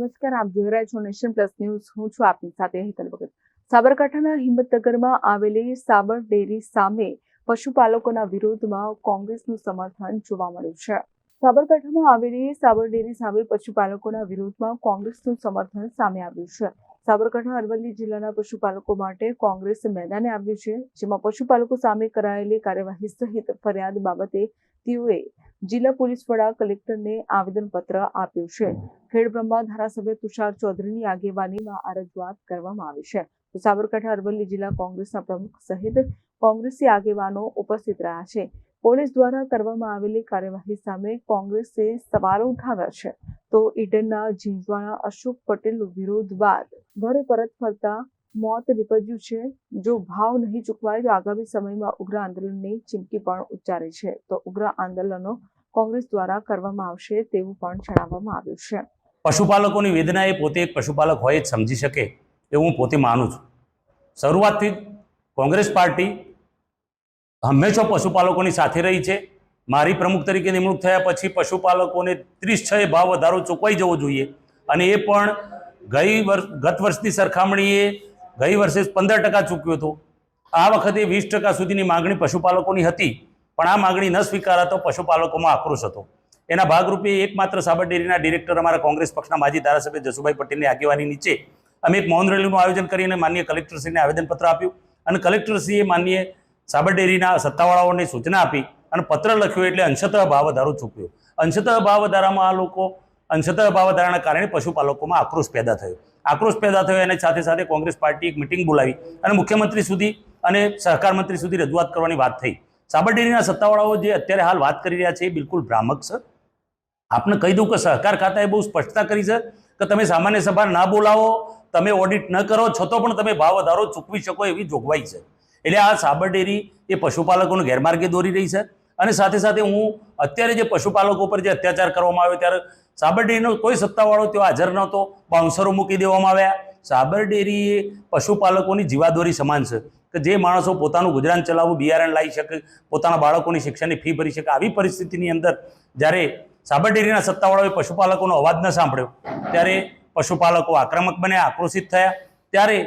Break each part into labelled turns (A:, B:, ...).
A: નમસ્કાર, આપ જોઈ રહ્યા છો નેશન પ્લસ ન્યૂઝ. હું છું આપની સાથે હેતલ ભગત. સાબરકાંઠાના હિંમતનગરમાં આવેલી સાબર ડેરી સામે પશુપાલકોના વિરોધમાં કોંગ્રેસનું સમર્થન જોવા મળ્યું છે. સાબરકાંઠામાં આવેલી સાબર ડેરી સામે પશુપાલકોના વિરોધમાં કોંગ્રેસનું સમર્થન સામે આવ્યું છે. સાબરકાંઠા અરવલ્લી જિલ્લાના પશુપાલકો માટે કોંગ્રેસ મેદાને આવ્યું છે, જેમાં પશુપાલકો સામે કરાયેલી કાર્યવાહી સહિત ફરિયાદ બાબતે તેઓએ જિલ્લા પોલીસ વડા કલેક્ટરને આવેદનપત્ર આપ્યું છે. ખેડબ્રહ્મા ધારાસભ્ય તુષાર ચૌધરીની આગેવાનીમાં આ રજૂઆત કરવામાં આવી છે. તો સાબરકાંઠા અરવલ્લી જિલ્લા કોંગ્રેસના પ્રમુખ સહિત કોંગ્રેસી આગેવાનો ઉપસ્થિત રહ્યા છે. પોલીસ દ્વારા કરવામાં આવેલી કાર્યવાહી સામે કોંગ્રેસે સવાલો ઉઠાવ્યા છે. તો ઈડનના ઝીંઝવાણા અશોક પટેલનો વિરોધ બાદ ઘરે પરત ફરતા મોત નીપજ્યું છે. જો ભાવ નહીં ચૂકવાય તો આગામી સમયમાં ઉગ્ર આંદોલનની ચીમકી પણ ઉચ્ચારી છે. તો ઉગ્ર આંદોલનો કોંગ્રેસ દ્વારા કરવામાં આવશે તેવું પણ જણાવવામાં આવ્યું છે.
B: પશુપાલકોની વેદના એ પોતે એક પશુપાલક હોય જ સમજી શકે એવું હું પોતે માનું છું. શરૂઆતથી કોંગ્રેસ પાર્ટી હંમેશા પશુપાલકોની સાથે રહી છે. મારી પ્રમુખ તરીકે નિમણૂક થયા પછી પશુપાલકોને ત્રીસ છ ભાવ વધારો ચૂકવાઈ જવો જોઈએ. અને એ પણ ગઈ વર્ષ ગત વર્ષની સરખામણીએ ગઈ વર્ષે પંદર ટકા ચૂક્યો હતો. આ વખતે વીસ ટકા સુધીની માગણી પશુપાલકોની હતી. પણ આ માગણી ન સ્વીકારાતો પશુપાલકોમાં આક્રોશ હતો. એના ભાગરૂપે એકમાત્ર સાબર ડેરીના ડિરેક્ટર અમારા કોંગ્રેસ પક્ષના માજી ધારાસભ્ય જસુભાઈ પટેલની આગેવાની નીચે અમે એક મૌન રેલીનું આયોજન કરીને માન્ય કલેક્ટરશ્રીને આવેદનપત્ર આપ્યું અને કલેક્ટરશ્રીએ માન્ય સાબર ડેરીના સત્તાવાળાઓને સૂચના આપી અને પત્ર લખ્યો એટલે અંશતઃ ભાવ વધારો ચૂક્યો અંશતઃ ભાવ વધારામાં આ લોકો, અંશતઃ ભાવ વધારાના કારણે પશુપાલકોમાં આક્રોશ પેદા થયો. આક્રોશ પેદા થયો અને સાથે સાથે કોંગ્રેસ પાર્ટી એક મિટિંગ બોલાવી અને મુખ્યમંત્રી સુધી અને સહકાર મંત્રી સુધી રજૂઆત કરવાની વાત થઈ. સાબર ડેરીના સત્તાવાળાઓ જે અત્યારે હાલ વાત કરી રહ્યા છે એ બિલકુલ ભ્રામક છે. આપને કહી દઉં કે સહકાર ખાતાએ બહુ સ્પષ્ટતા કરી છે કે તમે સામાન્ય સભા ના બોલાવો, તમે ઓડિટ ન કરો છતાં પણ તમે ભાવ વધારો ચૂકવી શકો એવી જોગવાઈ છે. એટલે આ સાબરડેરી એ પશુપાલકોને ગેરમાર્ગે દોરી રહી છે અને સાથે સાથે હું અત્યારે જે પશુપાલકો પર જે અત્યાચાર કરવામાં આવ્યો ત્યારે સાબરડેરીનો કોઈ સત્તાવાળો તેઓ હાજર નહોતો બાઉન્સરો મૂકી દેવામાં આવ્યા. સાબરડેરી એ પશુપાલકોની જીવાદોરી સમાન છે. કે જે માણસો પોતાનું ગુજરાન ચલાવવું બિયારણ લાવી શકે, પોતાના બાળકોની શિક્ષણની ફી ભરી શકે, આવી પરિસ્થિતિની અંદર જ્યારે સાબર ડેરીના સત્તાવાળાઓએ પશુપાલકોનો અવાજ ન સાંભળ્યો, ત્યારે પશુપાલકો આક્રમક બન્યા, આક્રોશિત થયા. ત્યારે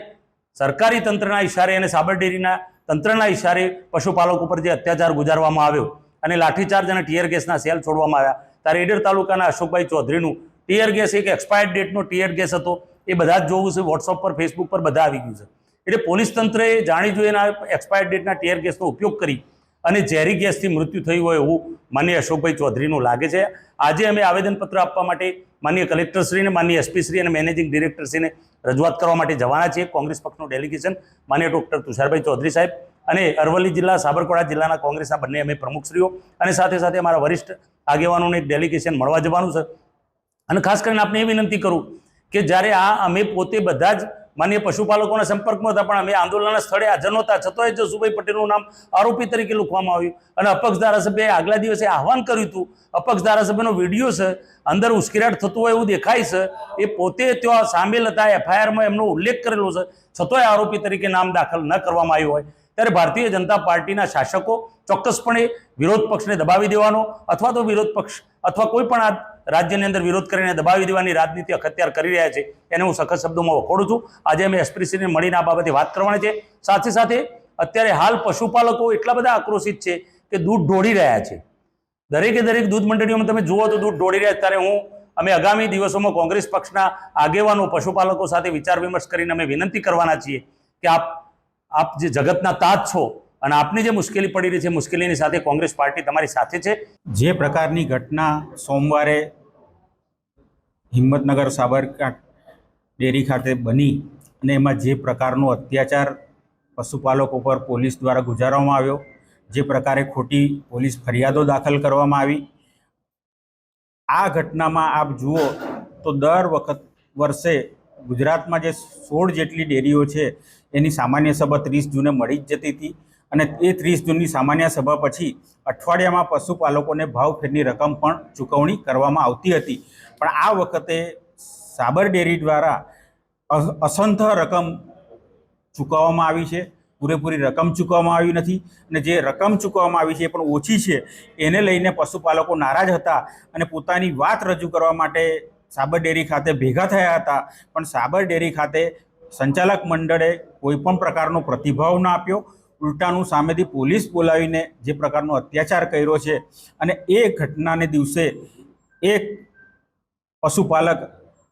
B: સરકારી તંત્રના ઇશારે અને સાબર ડેરીના તંત્રના ઇશારે પશુપાલકો પર જે અત્યાચાર ગુજારવામાં આવ્યો અને લાઠીચાર્જ અને ટીયર ગેસના સેલ છોડવામાં આવ્યા. ત્યારે ઈડર તાલુકાના અશોકભાઈ ચૌધરીનું ટીયર ગેસ એક એક્સપાયર્ડ ડેટનો ટીયર ગેસ હતો. એ બધા જ જોવું છે વોટ્સઅપ પર ફેસબુક પર બધા આવી ગયું છે. એટલે પોલીસ તંત્રએ જાણી જોઈને એક્સપાયર ડેટના ટીયર ગેસનો ઉપયોગ કરી અને ઝેરી ગેસથી મૃત્યુ થયું હોય એવું માન્ય અશોકભાઈ ચૌધરીનું લાગે છે. આજે અમે આવેદનપત્ર આપવા માટે માન્ય કલેક્ટરશ્રીને, માન્ય એસપીશ્રી અને મેનેજિંગ ડિરેક્ટરશ્રીને રજૂઆત કરવા માટે જવાના છીએ. કોંગ્રેસ પક્ષનું ડેલિગેશન માનીય ડૉક્ટર તુષારભાઈ ચૌધરી સાહેબ અને અરવલ્લી જિલ્લા, સાબરકાંઠા જિલ્લાના કોંગ્રેસના બંને અમે પ્રમુખશ્રીઓ અને સાથે સાથે અમારા વરિષ્ઠ આગેવાનોને એક ડેલિગેશન મળવા જવાનું છે. અને ખાસ કરીને આપણે એ વિનંતી કરું કે જ્યારે આ અમે પોતે બધા જ માન્ય પશુપાલકોના સંપર્કમાં હતા, પણ અમે આંદોલનના સ્થળે હાજર નહોતા. છતાંય જસુભાઈ પટેલનું નામ આરોપી તરીકે લખવામાં આવ્યું અને અપક્ષ ધારાસભ્યએ આગલા દિવસે આહવાન કર્યું હતું, અપક્ષ ધારાસભ્યનો વીડિયો છે, અંદર ઉશ્કેરાટ થતું હોય એવું દેખાય છે, એ પોતે ત્યાં સામેલ હતા, એફઆઈઆરમાં એમનો ઉલ્લેખ કરેલો છે. છતાંય આરોપી તરીકે નામ દાખલ ન કરવામાં આવ્યું હોય. ત્યારે ભારતીય જનતા પાર્ટીના શાસકો ચોક્કસપણે વિરોધ પક્ષને દબાવી દેવાનો અથવા તો વિરોધ પક્ષ અથવા કોઈ પણ આ રાજ્યની અંદર વિરોધ કરીને દબાવી દેવાની રાજનીતિ અખત્યાર કરી રહ્યા છે. એને હું સખત શબ્દોમાં વખોડું છું. આજે અમે એસપીસીને મળીને આ બાબતે વાત કરવાની છે. સાથે સાથે અત્યારે હાલ પશુપાલકો એટલા બધા આક્રોશિત છે કે દૂધ ઢોળી રહ્યા છે. દરેકે દરેક દૂધ મંડળીઓમાં તમે જુઓ તો દૂધ ઢોળી રહ્યા ત્યારે હું, અમે આગામી દિવસોમાં કોંગ્રેસ પક્ષના આગેવાનો, પશુપાલકો સાથે વિચાર વિમર્શ કરીને અમે વિનંતી કરવાના છીએ કે આપ આપ જે જગતના તાજ છો અને આપની જે મુશ્કેલી પડી રહી છે, મુશ્કેલીની સાથે કોંગ્રેસ પાર્ટી તમારી સાથે છે.
C: જે પ્રકારની ઘટના સોમવારે હિંમતનગર સાબરકાંઠ ડેરી ખાતે બની અને એમાં જે પ્રકારનો અત્યાચાર પશુપાલકો પર પોલીસ દ્વારા ગુજારવામાં આવ્યો, જે પ્રકારે ખોટી પોલીસ ફરિયાદો દાખલ કરવામાં આવી. આ ઘટનામાં આપ જુઓ તો દર વખત વર્ષે ગુજરાતમાં જે સોળ જેટલી ડેરીઓ છે, એની સામાન્ય સભા ત્રીસ જૂને મળી જ જતી હતી. અને એ ત્રીસ જૂનની સામાન્ય સભા પછી અઠવાડિયામાં પશુપાલકોને ભાવફેરની રકમ પણ ચૂકવણી કરવામાં આવતી હતી. પણ આ વખતે સાબર ડેરી દ્વારા અ- અસંખ્ય રકમ ચૂકવવામાં આવી છે. પૂરેપૂરી રકમ ચૂકવવામાં આવી નથી અને જે રકમ ચૂકવવામાં આવી છે એ પણ ઓછી છે. એને લઈને પશુપાલકો નારાજ હતા અને પોતાની વાત રજૂ કરવા માટે સાબર ડેરી ખાતે ભેગા થયા હતા. પણ સાબર ડેરી ખાતે સંચાલક મંડળે કોઈ પણ પ્રકારનો પ્રતિભાવ ના આપ્યો. ઉલટાનું સામેથી પોલીસ બોલાવીને જે પ્રકારનો અત્યાચાર કર્યો છે અને એ ઘટનાને દિવસે એક પશુપાલક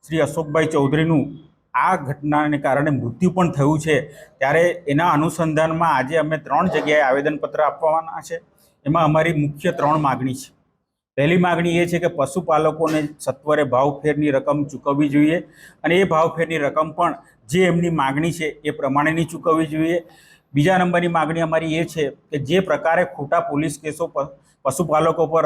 C: શ્રી અશોકભાઈ ચૌધરીનું આ ઘટનાને કારણે મૃત્યુ પણ થયું છે. ત્યારે એના અનુસંધાનમાં આજે અમે ત્રણ જગ્યાએ આવેદનપત્ર આપવાના છે. એમાં અમારી મુખ્ય ત્રણ માગણી છે. પહેલી માગણી એ છે કે પશુપાલકોને સત્વરે ભાવફેરની રકમ ચૂકવવી જોઈએ અને એ ભાવફેરની રકમ પણ જે એમની માગણી છે એ પ્રમાણેની ચૂકવવી જોઈએ. બીજા નંબરની માગણી અમારી એ છે કે જે પ્રકારે ખોટા પોલીસ કેસો પશુપાલકો પર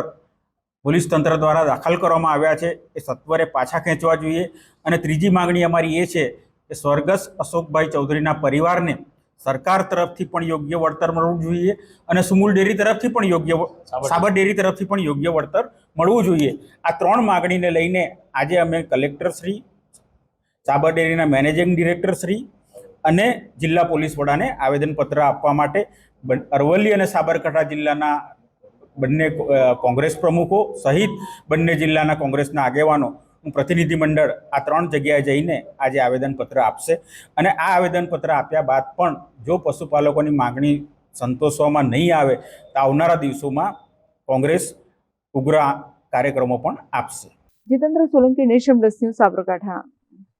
C: પોલીસ તંત્ર દ્વારા દાખલ કરવામાં આવ્યા છે એ સત્વરે પાછા ખેંચવા જોઈએ. અને ત્રીજી માગણી અમારી એ છે કે સ્વર્ગસ્થ અશોકભાઈ ચૌધરીના પરિવારને સરકાર તરફથી પણ યોગ્ય વળતર મળવું જોઈએ અને સુમૂલ ડેરી તરફથી પણ યોગ્ય
B: સાબર
C: ડેરી તરફથી પણ યોગ્ય વળતર મળવું જોઈએ. આ ત્રણ માગણીને લઈને આજે અમે કલેક્ટર શ્રી સાબર ડેરીના મેનેજિંગ ડિરેક્ટર શ્રી અને જિલ્લા પોલીસ વડાને આવેદનપત્ર આપવા માટે અરવલ્લી અને સાબરકાંઠા જિલ્લાના બંને કોંગ્રેસ પ્રમુખો સહિત બંને જિલ્લાના કોંગ્રેસના આગેવાનો પ્રતિનિધિમંડળ આ ત્રણ જગ્યાએ જઈને આજે આવેદનપત્ર આપશે. અને આ આવેદનપત્ર આપ્યા બાદ પણ જો પશુપાલકોની માગણી સંતોષવામાં નહીં આવે તો આવનારા દિવસોમાં કોંગ્રેસ ઉગ્ર કાર્યક્રમો પણ આપશે.
A: Jitendra Solanki nation plus Sabarkantha.